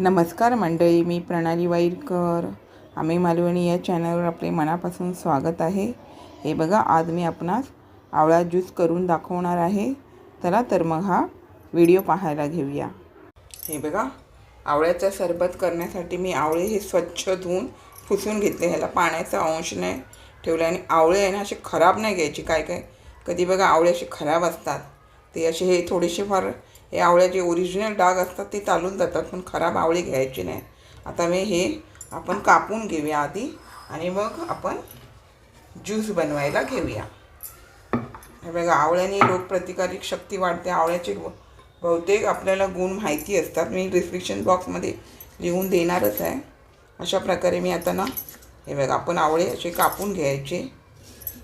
नमस्कार मंडळी मी प्रणाली वाईरकर. आम्ही मालवणी या चॅनलवर आपले मनापासून स्वागत आहे. हे बघा आज मी आपणास आवळा ज्यूस करून दाखवणार आहे. चला तर मग हा व्हिडिओ पाहायला घेऊया. हे बघा आवळ्याचं सरबत करण्यासाठी मी आवळे हे स्वच्छ धुवून पुसून घेतले. ह्याला पाण्याचा अंश नाही ठेवला आणि आवळे आहे ना असे खराब नाही घ्यायचे. काय काय? कधी बघा आवळे असे खराब असतात. ते असे हे थोडेसे फार हे आवळ्याचे ओरिजिनल डाग असतात ते चालून जातात पण खराब आवळे घ्यायचे नाही. आता मी हे आपण कापून घेऊया आधी आणि मग आपण ज्यूस बनवायला घेऊया. हे बघा आवळ्याने रोगप्रतिकारक शक्ती वाढते. आवळ्याचे बहुतेक आपल्याला गुण माहिती असतात. मी डिस्क्रिप्शन बॉक्समध्ये लिहून देणारच आहे. अशा प्रकारे मी आता ना हे बघा आपण आवळे असे कापून घ्यायचे.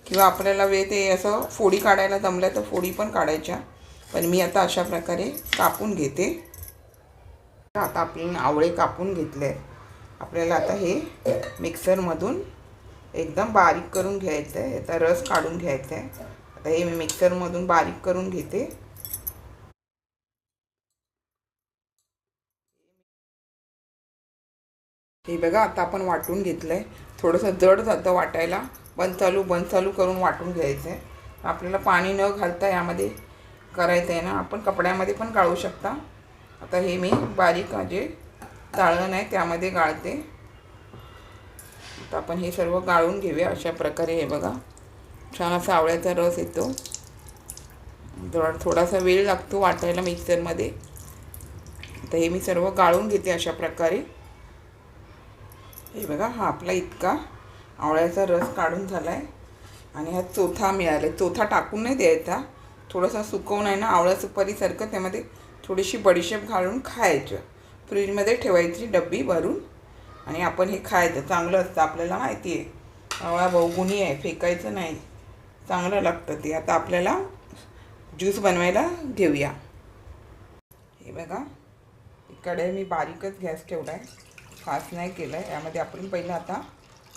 किंवा आपल्याला वेळ ते असं फोडी काढायला जमल्या तर फोडी पण काढायच्या. पण मी आता अशा प्रकारे कापून घेते. आता आपण आवळे कापून घेतले आपल्याला आता हे मिक्सरमधून एकदम बारीक करून घ्यायचं आहे. याचा रस काढून घ्यायचा आहे. आता हे मी मिक्सरमधून बारीक करून घेते. हे बघा आता आपण वाटून घेतलं आहे थोडंसं जड जातं वाटायला. बंद चालू बंद चालू करून वाटून घ्यायचं आहे आपल्याला पाणी न घालता यामध्ये करायचं आहे ना आपण कपड्यामध्ये पण गाळू शकता. आता हे मी बारीक जे चाळण आहे त्यामध्ये गाळते. आता आपण हे सर्व गाळून घेऊया अशा प्रकारे हे बघा. छान असा आवळ्याचा रस येतो. थोडा थोडासा वेळ लागतो वाटायला मिक्सरमध्ये. तर हे मी सर्व गाळून घेते अशा प्रकारे. हे बघा हा आपला इतका आवळ्याचा रस काढून झाला आहे आणि हा चोथा मिळाला आहे चोथा टाकून नाही द्यायचा. थोडासा सुकवून आहे ना आवळा सुपारीसारखं त्यामध्ये थोडीशी बडीशेप घालून खायचं. फ्रीजमध्ये ठेवायची डब्बी भरून आणि आपण हे खायचं. चांगलं असतं आपल्याला माहिती आहे. आवळा बहुगुणी आहे फेकायचं नाही. चांगलं लागतं ते. आता आपल्याला ज्यूस बनवायला घेऊया. हे बघा इकडे मी बारीकच गॅस ठेवला आहे फास्ट नाही केलं आहे यामध्ये आपण पहिलं आता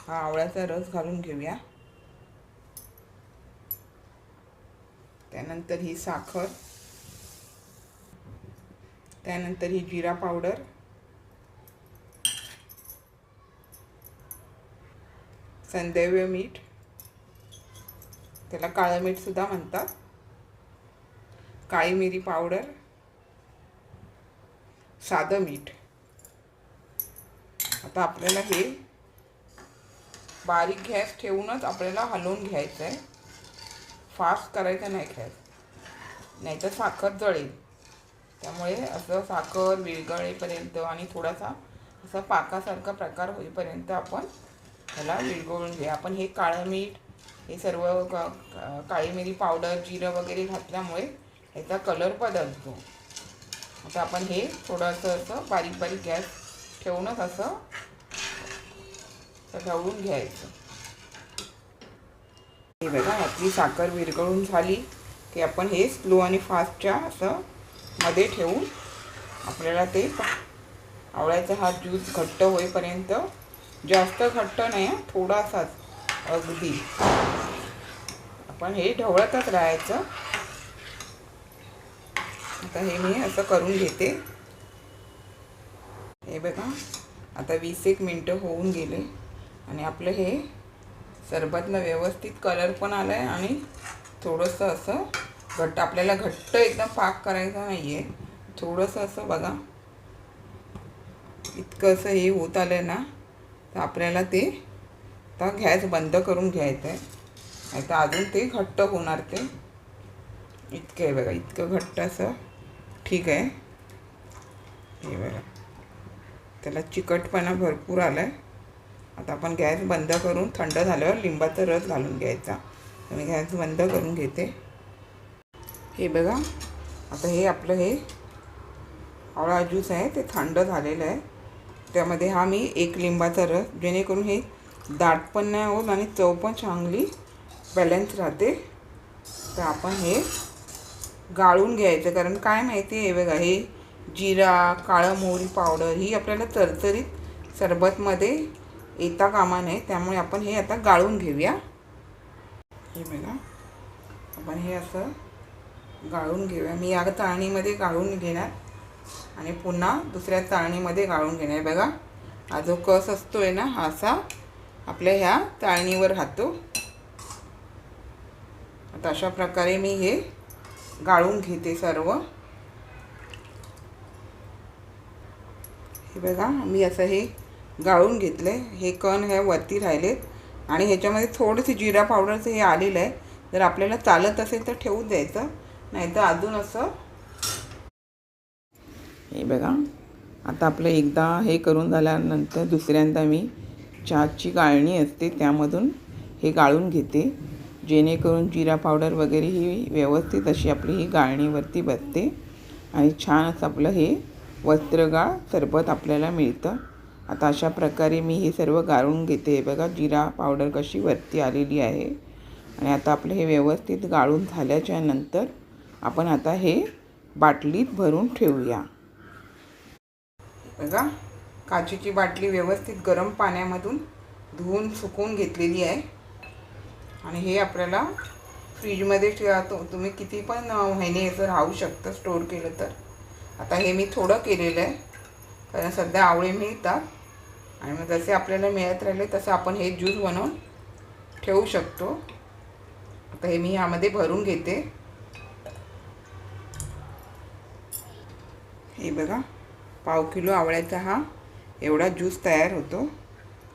हा आवळ्याचा रस घालून घेऊया. त्यानंतर ही साखर. त्यानंतर ही जिरा पावडर. संदैव्य मीठ. त्याला काळं मीठसुद्धा म्हणतात. काळी मिरी पावडर. साधं मीठ. आता आपल्याला हे बारीक गॅस ठेवूनच आपल्याला हलवून घ्यायचं आहे फास्ट करायचं नाही गॅस नाही तर साखर जळेल. त्यामुळे असं साखर विरघळेपर्यंत आणि थोडासा असा पाकासारखा प्रकार होईपर्यंत आपण ह्याला विरघळून घ्या आपण हे काळं मीठ हे सर्व क काळी मिरी पावडर जिरं वगैरे घातल्यामुळे ह्याचा कलर बदलतो. आता आपण हे थोडंसं असं बारीक बारीक गॅस ठेवूनच असं ढवळून घ्यायचं. हे बघा आपली साखर विरघळून झाली की आपण हे स्लो आणि फास्टच्या असं मध्ये ठेवून आपल्याला ते आवळ्याचा हा ज्यूस घट्ट होईपर्यंत जास्त घट्ट नाही थोडासाच अगदी. आपण हे ढवळतच राहायचं. आता हे मी असं करून घेते. हे बघा आता वीस एक मिनटं होऊन गेले आणि आपलं हे सरबतला व्यवस्थित कलर पण आला आहे आणि थोडंसं असं घट्ट आपल्याला घट्ट एकदम पाक करायचा नाही आहे थोडंसं असं बघा. इतकं असं हे होत आलं आहे ना तर आपल्याला ते आता गॅस बंद करून घ्यायचं आहे नाही तर अजून ते घट्ट होणार ते. इतकं आहे बघा इतकं घट्ट असं ठीक आहे. हे बघा. त्याला चिकटपणा भरपूर आला आहे आता आपण गॅस बंद करून थंड झाल्यावर लिंबाचा रस घालून घ्यायचा. मी गॅस बंद करून घेते. हे बघा आता हे आपलं हे आवळा ज्यूस आहे ते थंड झालेलं आहे. त्यामध्ये हा मी एक लिंबाचा रस जेणेकरून हे दाट पण नाही होत आणि चव पण चांगली बॅलन्स राहते. तर आपण हे गाळून घ्यायचं कारण काय माहिती आहे बघा हे जिरा काळं मोहरी पावडर ही आपल्याला चरचरीत सरबतमध्ये येता कामा नये त्यामुळे आपण हे आता गाळून घेऊया. हे बघा. आपण हे असं गाळून घेऊया. मी या चाळणीमध्ये गाळून घेणार आणि पुन्हा दुसऱ्या चाळणीमध्ये गाळून घेणार. बघा. हा जो कस असतो आहे ना हा असा आपल्या ह्या चाळणीवर राहतो. आता अशा प्रकारे मी हे गाळून घेते सर्व. हे बघा मी असं हे गाळून घेतलं. आहे हे कण हे वरती राहिलेत. आणि ह्याच्यामध्ये थोडंसं जिरा पावडरचं हे आलेलं आहे. जर आपल्याला चालत असेल तर ठेवून द्यायचं. नाही तर अजून असं हे बघा. आता आपलं एकदा हे करून झाल्यानंतर दुसऱ्यांदा मी चहाची गाळणी असते. त्यामधून हे गाळून घेते. जेणेकरून जिरा पावडर वगैरे ही व्यवस्थित अशी आपली ही गाळणीवरती बसते. आणि छान असं आपलं हे वस्त्रगाळ सरबत आपल्याला मिळतं. आता अशा प्रकारे मी हे सर्व गाळून घेते. बघा जिरा पावडर कशी वरती आलेली आहे. आणि आता आपलं हे व्यवस्थित गाळून झाल्याच्यानंतर आपण आता हे बाटलीत भरून ठेवूया. बघा काचेची बाटली व्यवस्थित गरम पाण्यामधून धुवून सुकवून घेतलेली आहे. आणि हे आपल्याला फ्रीजमध्ये ठेवा. तुम्ही किती पण महिने याचं राहू शकतं स्टोअर केलं तर. आता हे मी थोडं केलेलं आहे. कारण सध्या आवळे मिळतात. आणि मग जसे आपल्याला मिळत राहिले तसं आपण हे ज्यूस बनवून ठेवू शकतो. आता हे मी यामध्ये भरून घेते. हे बघा पाव किलो आवळ्याचा हा एवढा ज्यूस तयार होतो.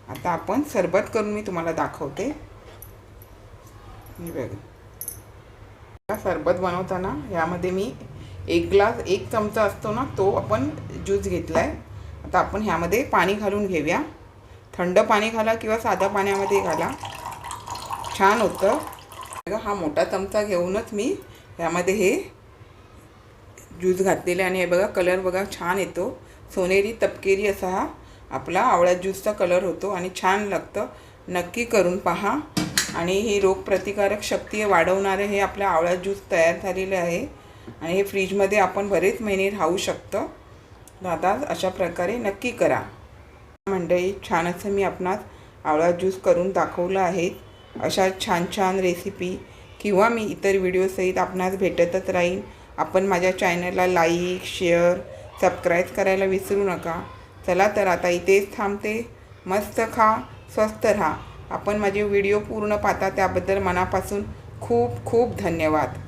आता आपण सरबत करून मी तुम्हाला दाखवते. हे बघा. सरबत बनवताना यामध्ये मी एक ग्लास एक चमचा असतो ना तो आपण ज्यूस घेतला आहे आता आपण ह्यामध्ये पाणी घालून घेऊया. थंड पाणी घाला किंवा साध्या पाण्यामध्ये घाला. छान होतं. बघा हा मोठा चमचा घेऊनच मी ह्यामध्ये हे ज्यूस घातलेले आणि हे बघा कलर बघा छान येतो. सोनेरी तपकेरी असा हा आपला आवळ्या ज्यूसचा कलर होतो आणि छान लागतं. नक्की करून पहा. आणि ही रोगप्रतिकारक शक्ती वाढवणारे हे आपल्या आवळा ज्यूस तयार झालेले आहे. आणि हे फ्रीजमध्ये आपण बरेच महिने राहू शकतं. दादा अशा प्रकारे नक्की करा. मंडळी छान असं मी आपणास आवळा ज्यूस करून दाखवलं आहे. अशा छान छान रेसिपी किंवा मी इतर व्हिडिओसहित आपणास भेटतच राहीन. आपण माझ्या चॅनलला लाईक शेअर सबस्क्राईब करायला विसरू नका. चला तर आता इथेच थांबते. मस्त खा स्वस्त राहा. आपण माझे व्हिडिओ पूर्ण पाहता त्याबद्दल मनापासून खूप खूप धन्यवाद.